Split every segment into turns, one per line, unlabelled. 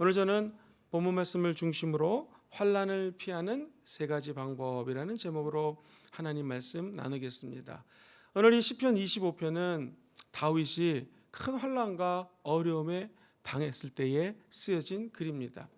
오늘 저는 본문 말씀을 중심으로 환란을 피하는 세 가지 방법이라는 제목으로 하나님 말씀 나누겠습니다. 오늘 이 시편 25편은 다윗이 큰 환란과 어려움에 당했을 때에 쓰여진 글입니다.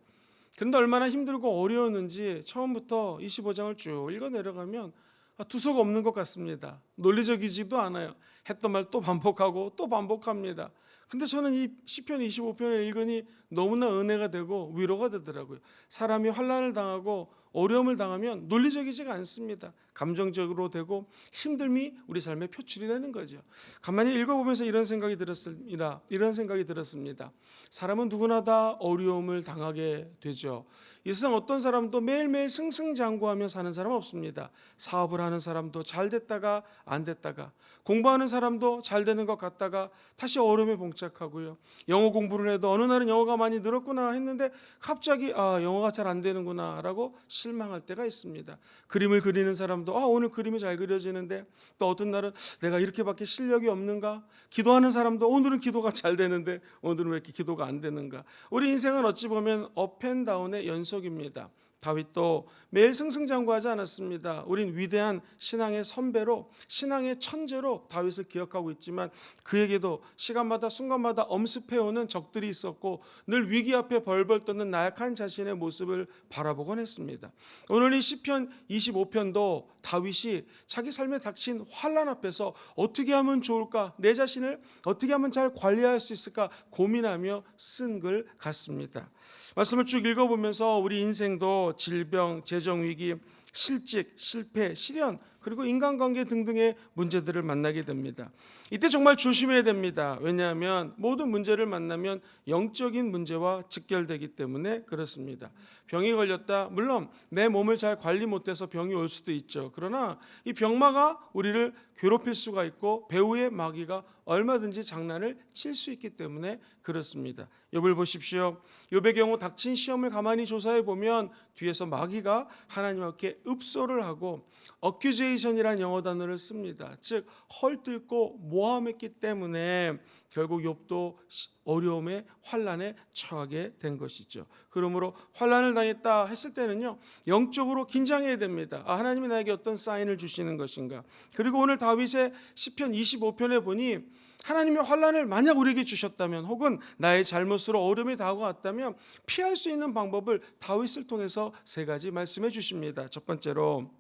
그런데 얼마나 힘들고 어려웠는지 처음부터 25장을 쭉 읽어 내려가면 아, 두석 없는 것 같습니다. 논리적이지도 않아요. 했던 말 또 반복하고 또 반복합니다. 근데 저는 이 시편 25편을 읽으니 너무나 은혜가 되고 위로가 되더라고요. 사람이 환란을 당하고 어려움을 당하면 논리적이지가 않습니다. 감정적으로 되고 힘듦이 우리 삶에 표출이 되는 거죠. 가만히 읽어보면서 이런 생각이 들었습니다. 이런 생각이 들었습니다. 사람은 누구나 다 어려움을 당하게 되죠. 이 세상 어떤 사람도 매일매일 승승장구하며 사는 사람 없습니다. 사업을 하는 사람도 잘 됐다가 안 됐다가 공부하는 사람도 잘 되는 것 같다가 다시 어려움에 봉착하고요. 영어 공부를 해도 어느 날은 영어가 많이 늘었구나 했는데 갑자기 아 영어가 잘 안 되는구나라고 실망할 때가 있습니다. 그림을 그리는 사람도 아 오늘 그림이 잘 그려지는데 또 어떤 날은 내가 이렇게밖에 실력이 없는가? 기도하는 사람도 오늘은 기도가 잘 되는데 오늘은 왜 이렇게 기도가 안 되는가? 우리 인생은 어찌 보면 업앤다운의 연속입니다. 다윗도 매일 승승장구하지 않았습니다. 우린 위대한 신앙의 선배로 신앙의 천재로 다윗을 기억하고 있지만 그에게도 시간마다 순간마다 엄습해오는 적들이 있었고 늘 위기 앞에 벌벌 떠는 나약한 자신의 모습을 바라보곤 했습니다. 오늘 이 시편 25편도 다윗이 자기 삶에 닥친 환란 앞에서 어떻게 하면 좋을까 내 자신을 어떻게 하면 잘 관리할 수 있을까 고민하며 쓴 글 같습니다. 말씀을 쭉 읽어보면서 우리 인생도 질병, 재정 위기, 실직, 실패, 실현 그리고 인간관계 등등의 문제들을 만나게 됩니다. 이때 정말 조심해야 됩니다. 왜냐하면 모든 문제를 만나면 영적인 문제와 직결되기 때문에 그렇습니다. 병이 걸렸다. 물론 내 몸을 잘 관리 못해서 병이 올 수도 있죠. 그러나 이 병마가 우리를 괴롭힐 수가 있고 배우의 마귀가 얼마든지 장난을 칠 수 있기 때문에 그렇습니다. 욥을 보십시오. 욥의 경우 닥친 시험을 가만히 조사해 보면 뒤에서 마귀가 하나님께 읍소를 하고 어큐제이션이라는 영어 단어를 씁니다. 즉 헐뜯고 모함했기 때문에 결국 욥도 어려움에 환란에 처하게 된 것이죠. 그러므로 환란을 당했다 했을 때는요 영적으로 긴장해야 됩니다. 아, 하나님이 나에게 어떤 사인을 주시는 것인가? 그리고 오늘 다윗의 시편 25편에 보니 하나님이 환란을 만약 우리에게 주셨다면 혹은 나의 잘못으로 어려움이 다가왔다면 피할 수 있는 방법을 다윗을 통해서 세 가지 말씀해 주십니다. 첫 번째로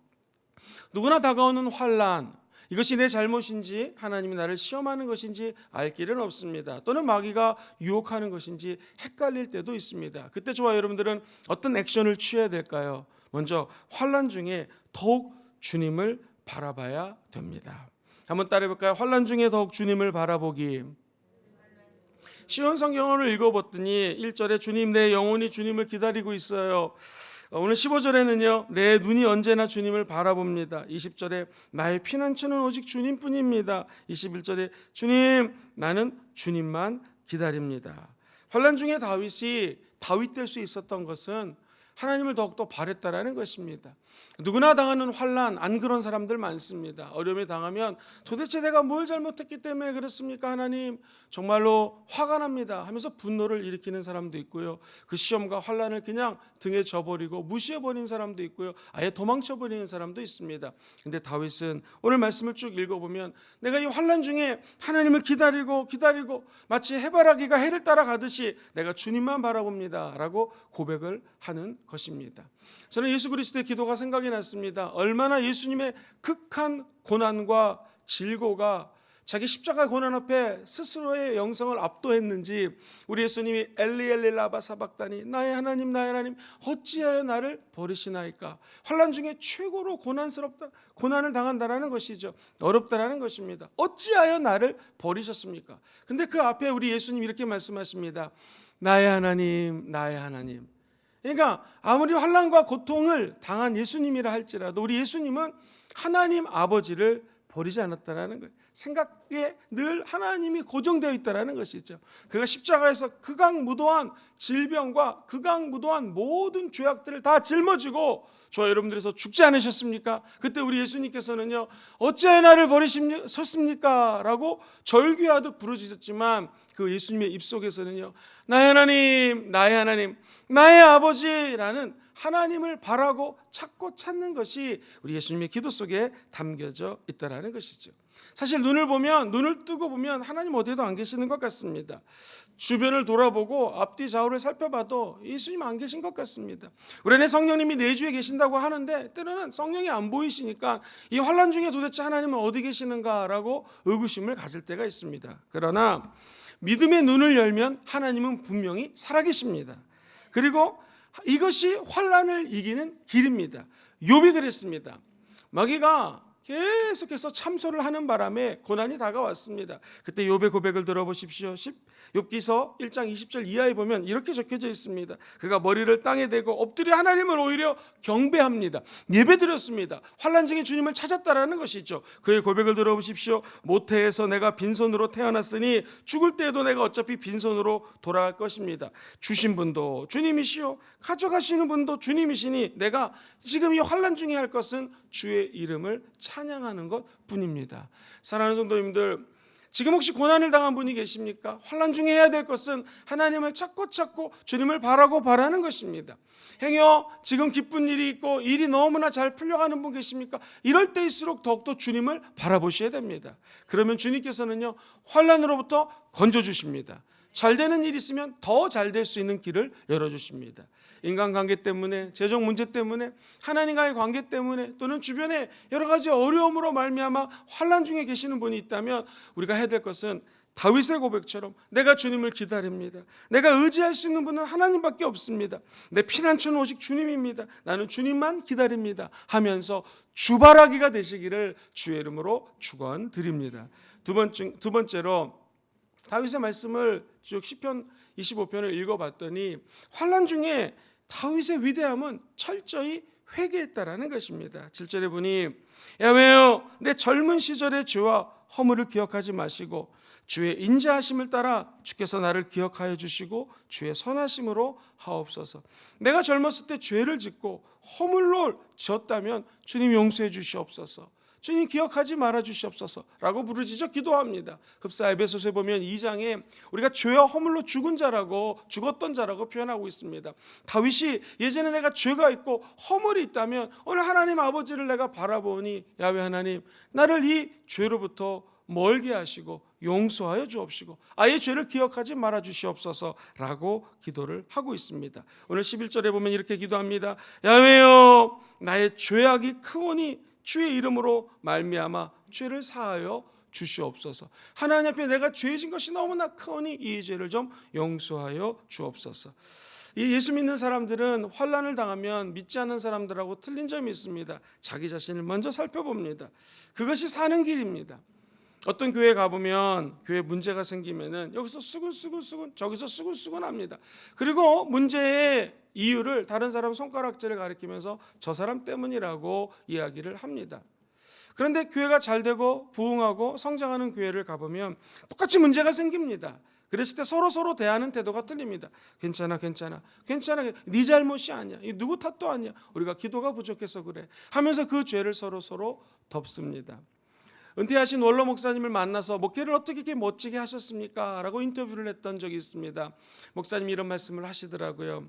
누구나 다가오는 환란 이것이 내 잘못인지 하나님이 나를 시험하는 것인지 알 길은 없습니다. 또는 마귀가 유혹하는 것인지 헷갈릴 때도 있습니다. 그때 저와 여러분들은 어떤 액션을 취해야 될까요? 먼저 환란 중에 더욱 주님을 바라봐야 됩니다. 한번 따라해 볼까요? 환란 중에 더욱 주님을 바라보기. 시온 성경을 읽어봤더니 1절에 주님 내 영혼이 주님을 기다리고 있어요. 오늘 15절에는요. 내 눈이 언제나 주님을 바라봅니다. 20절에 나의 피난처는 오직 주님뿐입니다. 21절에 주님 나는 주님만 기다립니다. 환란 중에 다윗이 다윗 될 수 있었던 것은 하나님을 더욱더 바랬다라는 것입니다. 누구나 당하는 환란 안 그런 사람들 많습니다. 어려움에 당하면 도대체 내가 뭘 잘못했기 때문에 그렇습니까? 하나님 정말로 화가 납니다 하면서 분노를 일으키는 사람도 있고요. 그 시험과 환란을 그냥 등에 져버리고 무시해 버린 사람도 있고요. 아예 도망쳐 버리는 사람도 있습니다. 근데 다윗은 오늘 말씀을 쭉 읽어보면 내가 이 환란 중에 하나님을 기다리고 기다리고 마치 해바라기가 해를 따라가듯이 내가 주님만 바라봅니다라고 고백을 하는 것입니다. 저는 예수 그리스도의 기도가 생각이 났습니다. 얼마나 예수님의 극한 고난과 질고가 자기 십자가 고난 앞에 스스로의 영성을 압도했는지 우리 예수님이 엘리 엘리 라바 사박다니 나의 하나님 나의 하나님 어찌하여 나를 버리시나이까? 환란 중에 최고로 고난스럽다 고난을 당한다라는 것이죠. 어렵다라는 것입니다. 어찌하여 나를 버리셨습니까? 근데 그 앞에 우리 예수님 이렇게 말씀하십니다. 나의 하나님 나의 하나님 그러니까 아무리 환란과 고통을 당한 예수님이라 할지라도 우리 예수님은 하나님 아버지를 버리지 않았다라는 거예요. 생각에 늘 하나님이 고정되어 있다라는 것이죠. 그가 십자가에서 극악무도한 질병과 극악무도한 모든 죄악들을 다 짊어지고 저와 여러분들에서 죽지 않으셨습니까? 그때 우리 예수님께서는요 어찌하여 나를 버리셨습니까? 라고 절규하듯 부르짖었지만 그 예수님의 입속에서는요 나의 하나님 나의 하나님 나의 아버지라는 하나님을 바라고 찾고 찾는 것이 우리 예수님의 기도 속에 담겨져 있다라는 것이죠. 사실 눈을 보면 눈을 뜨고 보면 하나님 어디에도 안 계시는 것 같습니다. 주변을 돌아보고 앞뒤 좌우를 살펴봐도 예수님 안 계신 것 같습니다. 우리 안에 성령님이 내주에 계신다고 하는데 때로는 성령이 안 보이시니까 이 환란 중에 도대체 하나님은 어디 계시는가라고 의구심을 가질 때가 있습니다. 그러나 믿음의 눈을 열면 하나님은 분명히 살아계십니다. 그리고 이것이 환란을 이기는 길입니다. 욥이 그랬습니다. 마귀가 계속해서 참소를 하는 바람에 고난이 다가왔습니다. 그때 욥의 고백을 들어보십시오. 10 욥기서 1장 20절 이하에 보면 이렇게 적혀져 있습니다. 그가 머리를 땅에 대고 엎드려 하나님을 오히려 경배합니다. 예배드렸습니다. 환란 중에 주님을 찾았다라는 것이죠. 그의 고백을 들어보십시오. 모태에서 내가 빈손으로 태어났으니 죽을 때에도 내가 어차피 빈손으로 돌아갈 것입니다. 주신 분도 주님이시요 가져가시는 분도 주님이시니 내가 지금 이 환란 중에 할 것은 주의 이름을 찬양하는 것 뿐입니다. 사랑하는 성도님들 지금 혹시 고난을 당한 분이 계십니까? 환란 중에 해야 될 것은 하나님을 찾고 찾고 주님을 바라고 바라는 것입니다. 행여 지금 기쁜 일이 있고 일이 너무나 잘 풀려가는 분 계십니까? 이럴 때일수록 더욱더 주님을 바라보셔야 됩니다. 그러면 주님께서는요 환란으로부터 건져 주십니다. 잘 되는 일이 있으면 더 잘 될 수 있는 길을 열어주십니다. 인간관계 때문에, 재정 문제 때문에, 하나님과의 관계 때문에, 또는 주변에 여러 가지 어려움으로 말미암아 환란 중에 계시는 분이 있다면 우리가 해야 될 것은 다윗의 고백처럼 내가 주님을 기다립니다. 내가 의지할 수 있는 분은 하나님밖에 없습니다. 내 피난처는 오직 주님입니다. 나는 주님만 기다립니다. 하면서 주바라기가 되시기를 주의 이름으로 축원드립니다. 두 번째 두 번째로 다윗의 말씀을 쭉 시편 25편을 읽어봤더니 환란 중에 다윗의 위대함은 철저히 회개했다라는 것입니다. 7절에 보니 야외요 내 젊은 시절의 죄와 허물을 기억하지 마시고 주의 인자하심을 따라 주께서 나를 기억하여 주시고 주의 선하심으로 하옵소서. 내가 젊었을 때 죄를 짓고 허물로 지었다면 주님 용서해 주시옵소서. 주님 기억하지 말아 주시옵소서라고 부르짖어 기도합니다. 흡사 에베소서에 보면 2장에 우리가 죄와 허물로 죽은 자라고 죽었던 자라고 표현하고 있습니다. 다윗이 예전에 내가 죄가 있고 허물이 있다면 오늘 하나님 아버지를 내가 바라보니 야외 하나님 나를 이 죄로부터 멀게 하시고 용서하여 주옵시고 아예 죄를 기억하지 말아 주시옵소서라고 기도를 하고 있습니다. 오늘 11절에 보면 이렇게 기도합니다. 야외여 나의 죄악이 크오니 주의 이름으로 말미암아 죄를 사하여 주시옵소서. 하나님 앞에 내가 죄진 것이 너무나 크오니 이 죄를 좀 용서하여 주옵소서. 이 예수 믿는 사람들은 환란을 당하면 믿지 않는 사람들하고 틀린 점이 있습니다. 자기 자신을 먼저 살펴봅니다. 그것이 사는 길입니다. 어떤 교회 가보면 교회 문제가 생기면은 여기서 수근수근수근 저기서 수근수근합니다. 그리고 문제의 이유를 다른 사람 손가락질을 가리키면서 저 사람 때문이라고 이야기를 합니다. 그런데 교회가 잘 되고 부흥하고 성장하는 교회를 가보면 똑같이 문제가 생깁니다. 그랬을 때 서로 서로 대하는 태도가 틀립니다. 괜찮아, 괜찮아, 괜찮아. 네 잘못이 아니야. 이 누구 탓도 아니야. 우리가 기도가 부족해서 그래. 하면서 그 죄를 서로 서로 덮습니다. 은퇴하신 원로 목사님을 만나서 목회를 어떻게 이렇게 멋지게 하셨습니까? 라고 인터뷰를 했던 적이 있습니다. 목사님이 이런 말씀을 하시더라고요.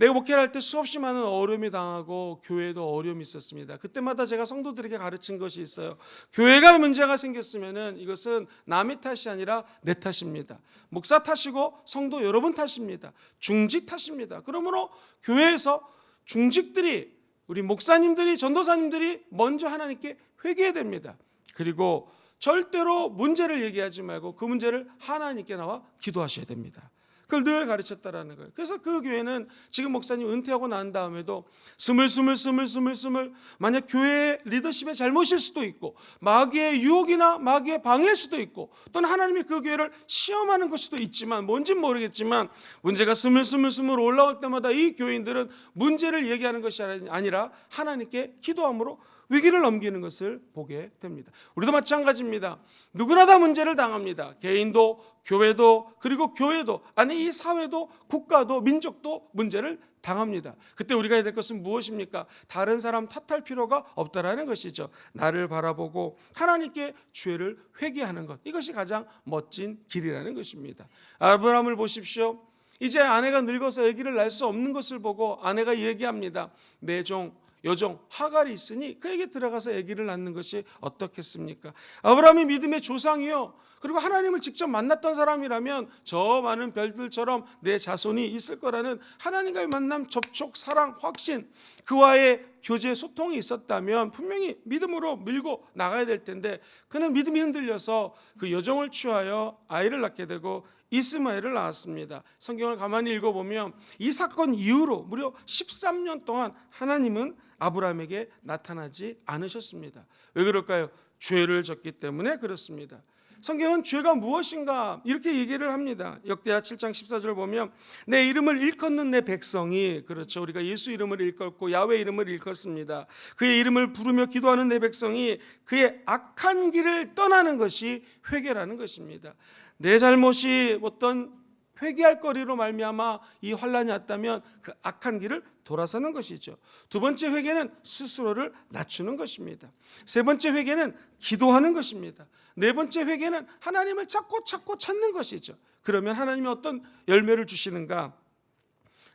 내가 목회를 할 때 수없이 많은 어려움이 당하고 교회도 어려움이 있었습니다. 그때마다 제가 성도들에게 가르친 것이 있어요. 교회가 문제가 생겼으면은 이것은 남의 탓이 아니라 내 탓입니다. 목사 탓이고 성도 여러분 탓입니다. 중직 탓입니다. 그러므로 교회에서 중직들이 우리 목사님들이 전도사님들이 먼저 하나님께 회개해야 됩니다. 그리고 절대로 문제를 얘기하지 말고 그 문제를 하나님께 나와 기도하셔야 됩니다. 그걸 늘 가르쳤다라는 거예요. 그래서 그 교회는 지금 목사님 은퇴하고 난 다음에도 스물스물 스물스물 스물 만약 교회 리더십의 잘못일 수도 있고 마귀의 유혹이나 마귀의 방해일 수도 있고 또는 하나님이 그 교회를 시험하는 것 수도 있지만 뭔진 모르겠지만 문제가 스물스물 스물 올라올 때마다 이 교인들은 문제를 얘기하는 것이 아니라 하나님께 기도함으로 위기를 넘기는 것을 보게 됩니다. 우리도 마찬가지입니다. 누구나 다 문제를 당합니다. 개인도 교회도 그리고 교회도 아니 이 사회도 국가도 민족도 문제를 당합니다. 그때 우리가 해야 될 것은 무엇입니까? 다른 사람 탓할 필요가 없다라는 것이죠. 나를 바라보고 하나님께 죄를 회개하는 것. 이것이 가장 멋진 길이라는 것입니다. 아브라함을 보십시오. 이제 아내가 늙어서 아기를 낳을 수 없는 것을 보고 아내가 얘기합니다. 내 종 여종 하갈이 있으니 그에게 들어가서 아기를 낳는 것이 어떻겠습니까? 아브라함이 믿음의 조상이요. 그리고 하나님을 직접 만났던 사람이라면 저 많은 별들처럼 내 자손이 있을 거라는 하나님과의 만남, 접촉, 사랑, 확신, 그와의 교제, 소통이 있었다면 분명히 믿음으로 밀고 나가야 될 텐데 그는 믿음이 흔들려서 그 여종을 취하여 아이를 낳게 되고 이스마엘을 낳았습니다. 성경을 가만히 읽어보면 이 사건 이후로 무려 13년 동안 하나님은 아브라함에게 나타나지 않으셨습니다. 왜 그럴까요? 죄를 졌기 때문에 그렇습니다. 성경은 죄가 무엇인가 이렇게 얘기를 합니다. 역대하 7장 14절 보면 내 이름을 일컫는 내 백성이 그렇죠. 우리가 예수 이름을 일컫고 야훼 이름을 일컫습니다. 그의 이름을 부르며 기도하는 내 백성이 그의 악한 길을 떠나는 것이 회개라는 것입니다. 내 잘못이 어떤 회개할 거리로 말미암아 이 환란이 왔다면 그 악한 길을 돌아서는 것이죠. 두 번째 회개는 스스로를 낮추는 것입니다. 세 번째 회개는 기도하는 것입니다. 네 번째 회개는 하나님을 찾고 찾고 찾는 것이죠. 그러면 하나님이 어떤 열매를 주시는가?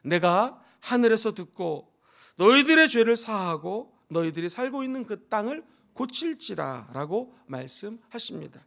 내가 하늘에서 듣고 너희들의 죄를 사하고 너희들이 살고 있는 그 땅을 고칠지라라고 말씀하십니다.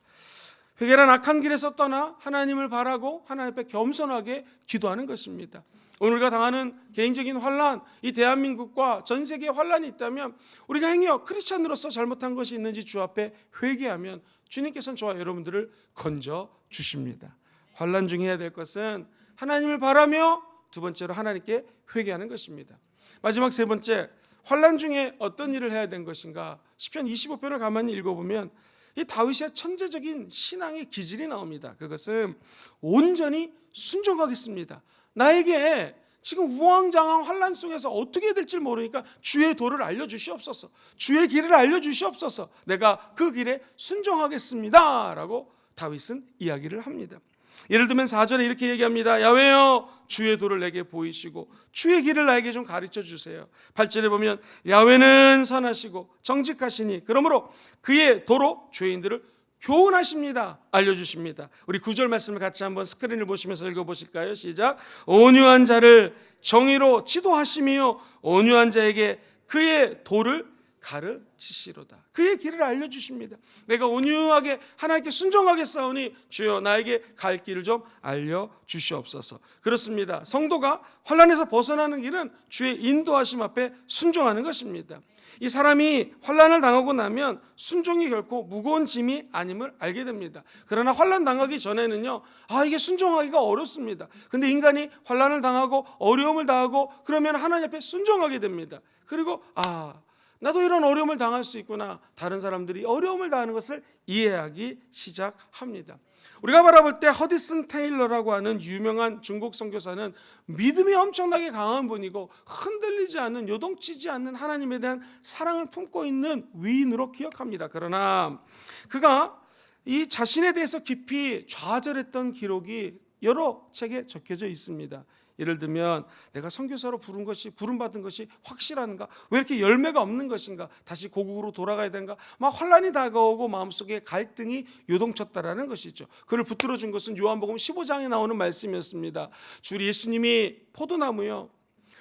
회개란 악한 길에서 떠나 하나님을 바라고 하나님 앞에 겸손하게 기도하는 것입니다. 오늘 우리가 당하는 개인적인 환란, 이 대한민국과 전 세계에 환란이 있다면 우리가 행여 크리스천으로서 잘못한 것이 있는지 주 앞에 회개하면 주님께서는 저와 여러분들을 건져 주십니다. 환란 중에 해야 될 것은 하나님을 바라며 두 번째로 하나님께 회개하는 것입니다. 마지막 세 번째 환란 중에 어떤 일을 해야 된 것인가? 시편 25편을 가만히 읽어보면 이 다윗의 천재적인 신앙의 기질이 나옵니다. 그것은 온전히 순종하겠습니다. 나에게 지금 우왕좌왕 환란 속에서 어떻게 될지 모르니까 주의 도를 알려 주시옵소서. 주의 길을 알려 주시옵소서. 내가 그 길에 순종하겠습니다라고 다윗은 이야기를 합니다. 예를 들면 4절에 이렇게 얘기합니다. 야외여 주의 도를 내게 보이시고 주의 길을 나에게 좀 가르쳐 주세요. 8절에 보면 야외는 선하시고 정직하시니 그러므로 그의 도로 죄인들을 교훈하십니다. 알려주십니다. 우리 구절 말씀을 같이 한번 스크린을 보시면서 읽어보실까요? 시작. 온유한 자를 정의로 지도하시며 온유한 자에게 그의 도를 가르치시로다. 그의 길을 알려주십니다. 내가 온유하게 하나님께 순종하게 싸우니 주여 나에게 갈 길을 좀 알려주시옵소서. 그렇습니다. 성도가 환란에서 벗어나는 길은 주의 인도하심 앞에 순종하는 것입니다. 이 사람이 환란을 당하고 나면 순종이 결코 무거운 짐이 아님을 알게 됩니다. 그러나 환란 당하기 전에는요. 아 이게 순종하기가 어렵습니다. 근데 인간이 환란을 당하고 어려움을 당하고 그러면 하나님 앞에 순종하게 됩니다. 그리고 아 나도 이런 어려움을 당할 수 있구나. 다른 사람들이 어려움을 당하는 것을 이해하기 시작합니다. 우리가 바라볼 때 허디슨 테일러라고 하는 유명한 중국 선교사는 믿음이 엄청나게 강한 분이고 흔들리지 않는 요동치지 않는 하나님에 대한 사랑을 품고 있는 위인으로 기억합니다. 그러나 그가 이 자신에 대해서 깊이 좌절했던 기록이 여러 책에 적혀져 있습니다. 예를 들면 내가 선교사로 부른 것이 부름 받은 것이 확실한가? 왜 이렇게 열매가 없는 것인가? 다시 고국으로 돌아가야 되는가? 막 환란이 다가오고 마음속에 갈등이 요동쳤다라는 것이죠. 그를 붙들어 준 것은 요한복음 15장에 나오는 말씀이었습니다. 주 예수님이 포도나무요.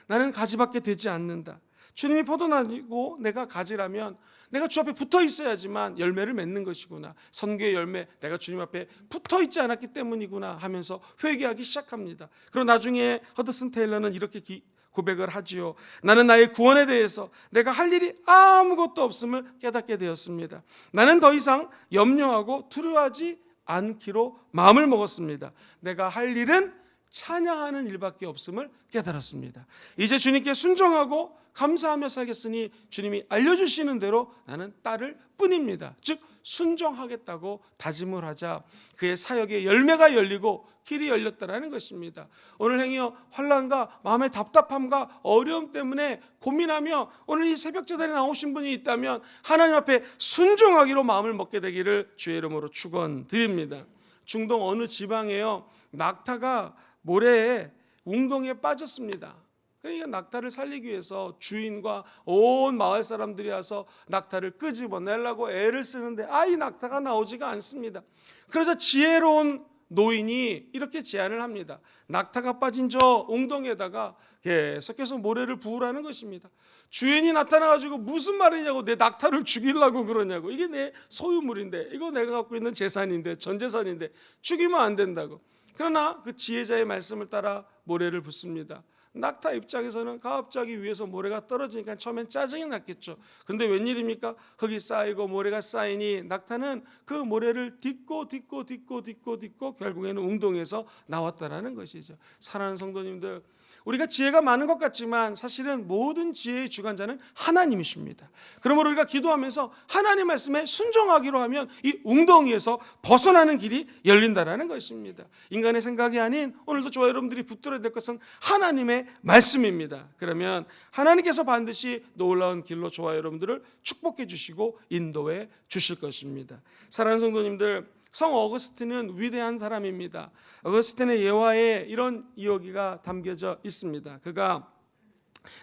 나는 가지밖에 되지 않는다. 주님이 포도나무고 내가 가지라면 내가 주 앞에 붙어 있어야지만 열매를 맺는 것이구나. 선교의 열매, 내가 주님 앞에 붙어 있지 않았기 때문이구나 하면서 회개하기 시작합니다. 그리고 나중에 허드슨 테일러는 이렇게 기, 고백을 하지요. 나는 나의 구원에 대해서 내가 할 일이 아무것도 없음을 깨닫게 되었습니다. 나는 더 이상 염려하고 두려워하지 않기로 마음을 먹었습니다. 내가 할 일은 찬양하는 일밖에 없음을 깨달았습니다. 이제 주님께 순종하고 감사하며 살겠으니 주님이 알려주시는 대로 나는 딸을 뿐입니다. 즉 순종하겠다고 다짐을 하자 그의 사역의 열매가 열리고 길이 열렸다라는 것입니다. 오늘 행여 환란과 마음의 답답함과 어려움 때문에 고민하며 오늘 이 새벽 제단에 나오신 분이 있다면 하나님 앞에 순종하기로 마음을 먹게 되기를 주의 이름으로 축원드립니다. 중동 어느 지방에요 낙타가 모래에 웅덩이에 빠졌습니다. 그러니까 낙타를 살리기 위해서 주인과 온 마을 사람들이 와서 낙타를 끄집어내려고 애를 쓰는데 아이 낙타가 나오지가 않습니다. 그래서 지혜로운 노인이 이렇게 제안을 합니다. 낙타가 빠진 저 웅덩이에다가 계속해서 모래를 부으라는 것입니다. 주인이 나타나가지고 무슨 말이냐고 내 낙타를 죽이려고 그러냐고 이게 내 소유물인데 이거 내가 갖고 있는 재산인데 전 재산인데 죽이면 안 된다고. 그러나 그 지혜자의 말씀을 따라 모래를 붓습니다. 낙타 입장에서는 갑자기 위에서 모래가 떨어지니까 처음엔 짜증이 났겠죠. 그런데 웬일입니까? 거기 쌓이고 모래가 쌓이니 낙타는 그 모래를 딛고 딛고 딛고 딛고 딛고 결국에는 웅덩이에서 나왔다라는 것이죠. 사랑하는 성도님들, 우리가 지혜가 많은 것 같지만 사실은 모든 지혜의 주관자는 하나님이십니다. 그러므로 우리가 기도하면서 하나님 말씀에 순종하기로 하면 이 웅덩이에서 벗어나는 길이 열린다라는 것입니다. 인간의 생각이 아닌 오늘도 저와 여러분들이 붙들어야 될 것은 하나님의 말씀입니다. 그러면 하나님께서 반드시 놀라운 길로 저와 여러분들을 축복해 주시고 인도해 주실 것입니다. 사랑하는 성도님들 성 어거스틴은 위대한 사람입니다. 어거스틴의 예화에 이런 이야기가 담겨져 있습니다. 그가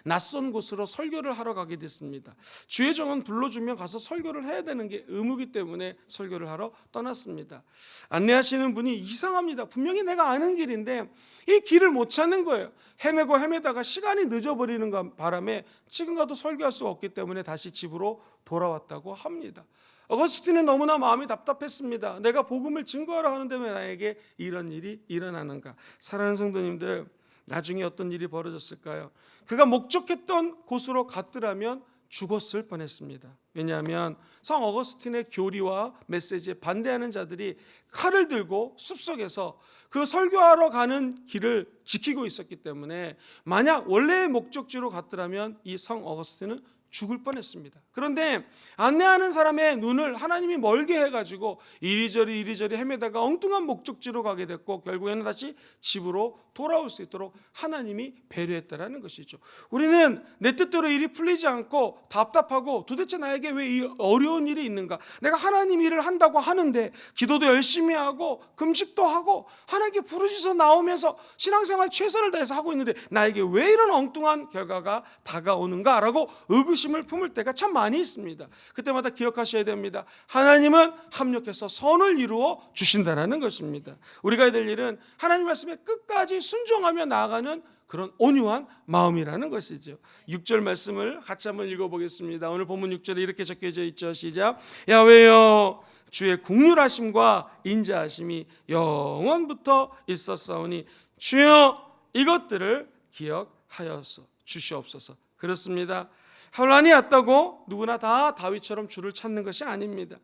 낯선 곳으로 설교를 하러 가게 됐습니다. 주의 종은 불러주면 가서 설교를 해야 되는 게 의무기 때문에 설교를 하러 떠났습니다. 안내하시는 분이 이상합니다. 분명히 내가 아는 길인데 이 길을 못 찾는 거예요. 헤매고 헤매다가 시간이 늦어버리는 것 바람에 지금 가도 설교할 수 없기 때문에 다시 집으로 돌아왔다고 합니다. 어거스틴은 너무나 마음이 답답했습니다. 내가 복음을 증거하러 하는데 왜 나에게 이런 일이 일어나는가? 사랑하는 성도님들, 나중에 어떤 일이 벌어졌을까요? 그가 목적했던 곳으로 갔더라면 죽었을 뻔했습니다. 왜냐하면 성 어거스틴의 교리와 메시지에 반대하는 자들이 칼을 들고 숲속에서 그 설교하러 가는 길을 지키고 있었기 때문에 만약 원래의 목적지로 갔더라면 이 성 어거스틴은 죽을 뻔했습니다. 그런데 안내하는 사람의 눈을 하나님이 멀게 해가지고 이리저리 이리저리 헤매다가 엉뚱한 목적지로 가게 됐고 결국에는 다시 집으로 돌아올 수 있도록 하나님이 배려했다라는 것이죠. 우리는 내 뜻대로 일이 풀리지 않고 답답하고 도대체 나에게 왜 이 어려운 일이 있는가? 내가 하나님 일을 한다고 하는데 기도도 열심히 하고 금식도 하고 하나님께 부르짖어 나오면서 신앙생활 최선을 다해서 하고 있는데 나에게 왜 이런 엉뚱한 결과가 다가오는가라고 의구심 을 품을 때가 참 많이 있습니다. 그때마다 기억하셔야 됩니다. 하나님은 합력해서 선을 이루어 주신다라는 것입니다. 우리가 해야 될 일은 하나님 말씀에 끝까지 순종하며 나아가는 그런 온유한 마음이라는 것이죠. 6절 말씀을 같이 한번 읽어보겠습니다. 오늘 본문 6절에 이렇게 적혀져 있죠. 시작. 야외여 주의 국률하심과 인자하심이 영원부터 있었사오니 주여 이것들을 기억하여서 주시옵소서. 그렇습니다. 환란이 왔다고 누구나 다 다윗처럼 주를 찾는 것이 아닙니다.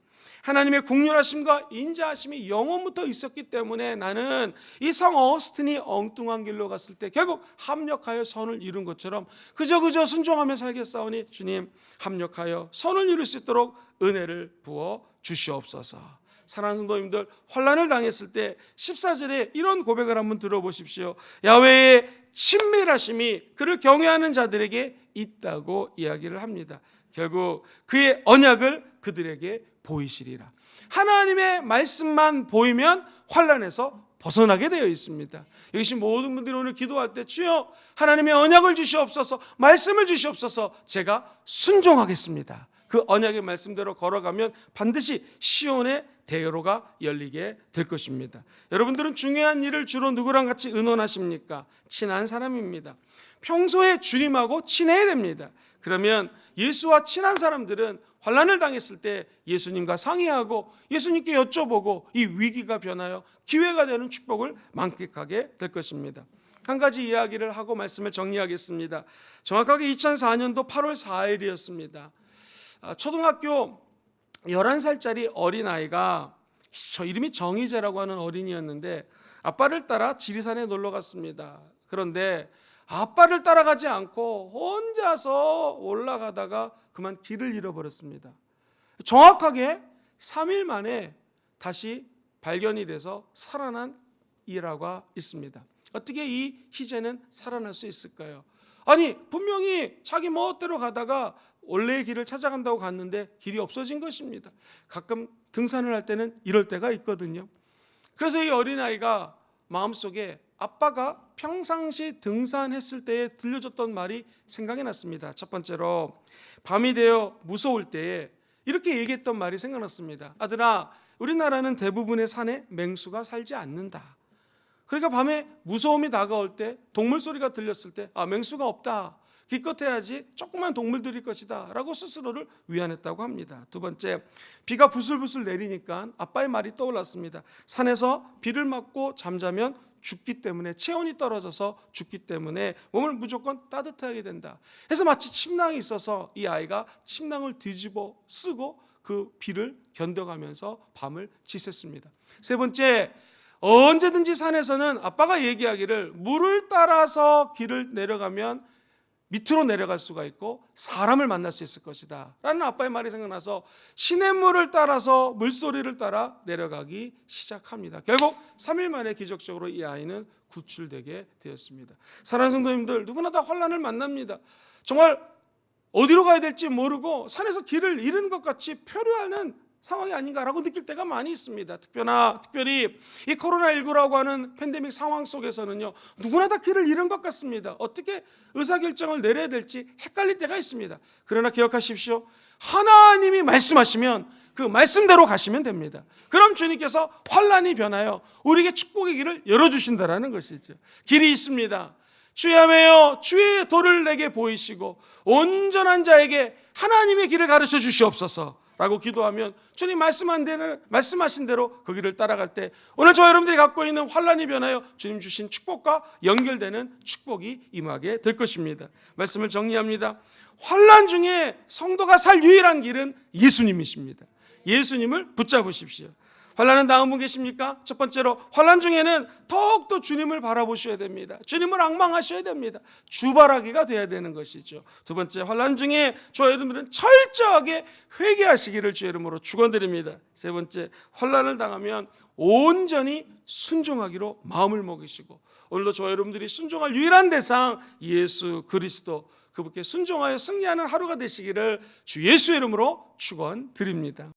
하나님의 국률하심과 인자하심이 영원부터 있었기 때문에 나는 이 성 어스틴이 엉뚱한 길로 갔을 때 결국 합력하여 선을 이룬 것처럼 그저 그저 순종하며 살겠사오니 주님 합력하여 선을 이룰 수 있도록 은혜를 부어 주시옵소서. 사랑하는 성도님들 환란을 당했을 때 14절에 이런 고백을 한번 들어보십시오. 야외의 친밀하심이 그를 경외하는 자들에게 있다고 이야기를 합니다. 결국 그의 언약을 그들에게 보이시리라. 하나님의 말씀만 보이면 환란에서 벗어나게 되어 있습니다. 여기신 모든 분들이 오늘 기도할 때 주여 하나님의 언약을 주시옵소서, 말씀을 주시옵소서. 제가 순종하겠습니다. 그 언약의 말씀대로 걸어가면 반드시 시온의 대로가 열리게 될 것입니다. 여러분들은 중요한 일을 주로 누구랑 같이 의논하십니까? 친한 사람입니다. 평소에 주님하고 친해야 됩니다. 그러면 예수와 친한 사람들은 환란을 당했을 때 예수님과 상의하고 예수님께 여쭤보고 이 위기가 변하여 기회가 되는 축복을 만끽하게 될 것입니다. 한 가지 이야기를 하고 말씀을 정리하겠습니다. 정확하게 2004년도 8월 4일이었습니다. 아, 초등학교 11살짜리 어린아이가 저 이름이 정희재라고 하는 어린이였는데 아빠를 따라 지리산에 놀러 갔습니다. 그런데 아빠를 따라가지 않고 혼자서 올라가다가 그만 길을 잃어버렸습니다. 정확하게 3일 만에 다시 발견이 돼서 살아난 일화가 있습니다. 어떻게 이 희재는 살아날 수 있을까요? 아니 분명히 자기 멋대로 가다가 원래의 길을 찾아간다고 갔는데 길이 없어진 것입니다. 가끔 등산을 할 때는 이럴 때가 있거든요. 그래서 이 어린아이가 마음속에 아빠가 평상시 등산했을 때에 들려줬던 말이 생각이 났습니다. 첫 번째로 밤이 되어 무서울 때에 이렇게 얘기했던 말이 생각났습니다. 아들아, 우리나라는 대부분의 산에 맹수가 살지 않는다. 그러니까 밤에 무서움이 다가올 때 동물 소리가 들렸을 때 아, 맹수가 없다. 기껏해야지 조그만 동물들일 것이다 라고 스스로를 위안했다고 합니다. 두 번째, 비가 부슬부슬 내리니까 아빠의 말이 떠올랐습니다. 산에서 비를 맞고 잠자면 죽기 때문에 체온이 떨어져서 죽기 때문에 몸을 무조건 따뜻하게 된다. 해서 마치 침낭이 있어서 이 아이가 침낭을 뒤집어 쓰고 그 비를 견뎌가면서 밤을 지샜습니다. 세 번째, 언제든지 산에서는 아빠가 얘기하기를 물을 따라서 길을 내려가면 밑으로 내려갈 수가 있고 사람을 만날 수 있을 것이다. 라는 아빠의 말이 생각나서 시냇물을 따라서 물소리를 따라 내려가기 시작합니다. 결국 3일 만에 기적적으로 이 아이는 구출되게 되었습니다. 사랑하는 성도님들 누구나 다 환란을 만납니다. 정말 어디로 가야 될지 모르고 산에서 길을 잃은 것 같이 표류하는 상황이 아닌가라고 느낄 때가 많이 있습니다. 특별나 특별히 이 코로나19라고 하는 팬데믹 상황 속에서는요. 누구나 다 길을 잃은 것 같습니다. 어떻게 의사 결정을 내려야 될지 헷갈릴 때가 있습니다. 그러나 기억하십시오. 하나님이 말씀하시면 그 말씀대로 가시면 됩니다. 그럼 주님께서 환란이 변하여 우리에게 축복의 길을 열어 주신다라는 것이죠. 길이 있습니다. 주야매여 주의 도를 내게 보이시고 온전한 자에게 하나님의 길을 가르쳐 주시옵소서. 라고 기도하면 주님 말씀한 대로 말씀하신 대로 그 길을 따라갈 때 오늘 저 여러분들이 갖고 있는 환란이 변하여 주님 주신 축복과 연결되는 축복이 임하게 될 것입니다. 말씀을 정리합니다. 환란 중에 성도가 살 유일한 길은 예수님이십니다. 예수님을 붙잡으십시오. 환란은 다음 분 계십니까? 첫 번째로 환란 중에는 더욱더 주님을 바라보셔야 됩니다. 주님을 악망하셔야 됩니다. 주바라기가 돼야 되는 것이죠. 두 번째 환란 중에 저 여러분들은 철저하게 회개하시기를 주 이름으로 축원드립니다. 세 번째 환란을 당하면 온전히 순종하기로 마음을 먹이시고 오늘도 저 여러분들이 순종할 유일한 대상 예수 그리스도 그분께 순종하여 승리하는 하루가 되시기를 주 예수 이름으로 축원드립니다.